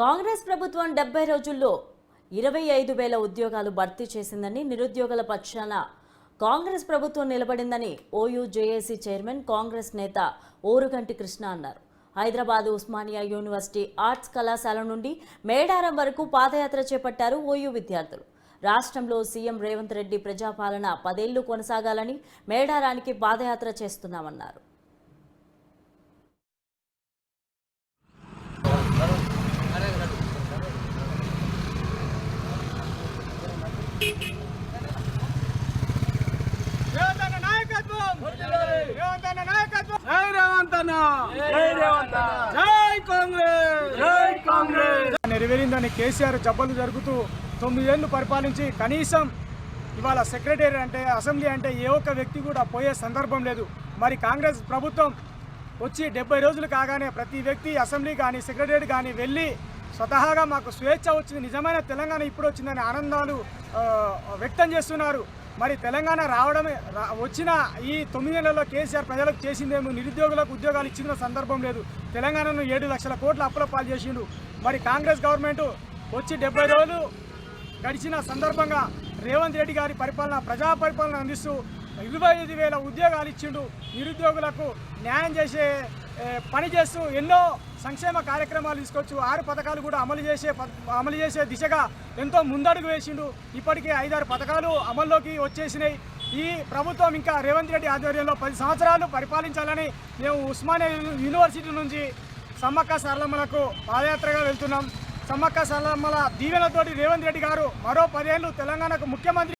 కాంగ్రెస్ ప్రభుత్వం డెబ్బై రోజుల్లో ఇరవై ఐదు వేల ఉద్యోగాలు భర్తీ చేసిందని నిరుద్యోగుల పక్షాన కాంగ్రెస్ ప్రభుత్వం నిలబడిందని ఓయూ జేఏసీ చైర్మన్ కాంగ్రెస్ నేత ఓరుగంటి కృష్ణ అన్నారు. హైదరాబాద్ ఉస్మానియా యూనివర్సిటీ ఆర్ట్స్ కళాశాల నుండి మేడారం వరకు పాదయాత్ర చేపట్టారు ఓయూ విద్యార్థులు. రాష్ట్రంలో సీఎం రేవంత్ రెడ్డి ప్రజాపాలన పదేళ్ళు కొనసాగాలని మేడారానికి పాదయాత్ర చేస్తున్నామన్నారు. నెరవేరిందని కేసీఆర్ జబ్బలు జరుగుతూ తొమ్మిదేళ్ళు పరిపాలించి కనీసం ఇవాళ సెక్రటరీ అంటే అసెంబ్లీ అంటే ఏ ఒక్క వ్యక్తి కూడా పోయే సందర్భం లేదు. మరి కాంగ్రెస్ ప్రభుత్వం వచ్చి డెబ్బై రోజులు కాగానే ప్రతి వ్యక్తి అసెంబ్లీ కానీ సెక్రటరీ కానీ వెళ్ళి స్వతహాగా మాకు స్వేచ్ఛ వచ్చింది. నిజమైన తెలంగాణ ఇప్పుడు వచ్చిందని ఆనందాలు వ్యక్తం చేస్తున్నారు. మరి తెలంగాణ రావడమే రా- వచ్చిన ఈ తొమ్మిది నెలల్లో కేసీఆర్ ప్రజలకు చేసిందేమో నిరుద్యోగులకు ఉద్యోగాలు ఇచ్చిన సందర్భం లేదు. తెలంగాణను ఏడు లక్షల కోట్ల అప్పుల పాలు చేసిండు. మరి కాంగ్రెస్ గవర్నమెంట్ వచ్చి డెబ్బై రోజులు గడిచిన సందర్భంగా రేవంత్ రెడ్డి గారి పరిపాలన ప్రజా పరిపాలన అందిస్తూ ఇరవై ఐదు వేల ఉద్యోగాలు ఇచ్చిండు. నిరుద్యోగులకు న్యాయం చేసే పనిచేస్తూ పని చేస్తూ ఎన్నో సంక్షేమ కార్యక్రమాలు తీసుకొచ్చు ఆరు పథకాలు కూడా అమలు చేసే ప- అమలు చేసే దిశగా ఎంతో ముందడుగు వేసిండు. ఇప్పటికే ఐదారు పథకాలు అమల్లోకి వచ్చేసినాయి. ఈ ప్రభుత్వం ఇంకా రేవంత్ రెడ్డి ఆధ్వర్యంలో పది సంవత్సరాలు పరిపాలించాలని మేము ఉస్మానియా యూనివర్సిటీ నుంచి సమ్మక్క సరళమ్మలకు పాదయాత్రగా వెళ్తున్నాం. సమ్మక్క సరళమ్మల దీవెనతోటి రేవంత్ రెడ్డి గారు మరో పదేళ్ళు తెలంగాణకు ముఖ్యమంత్రి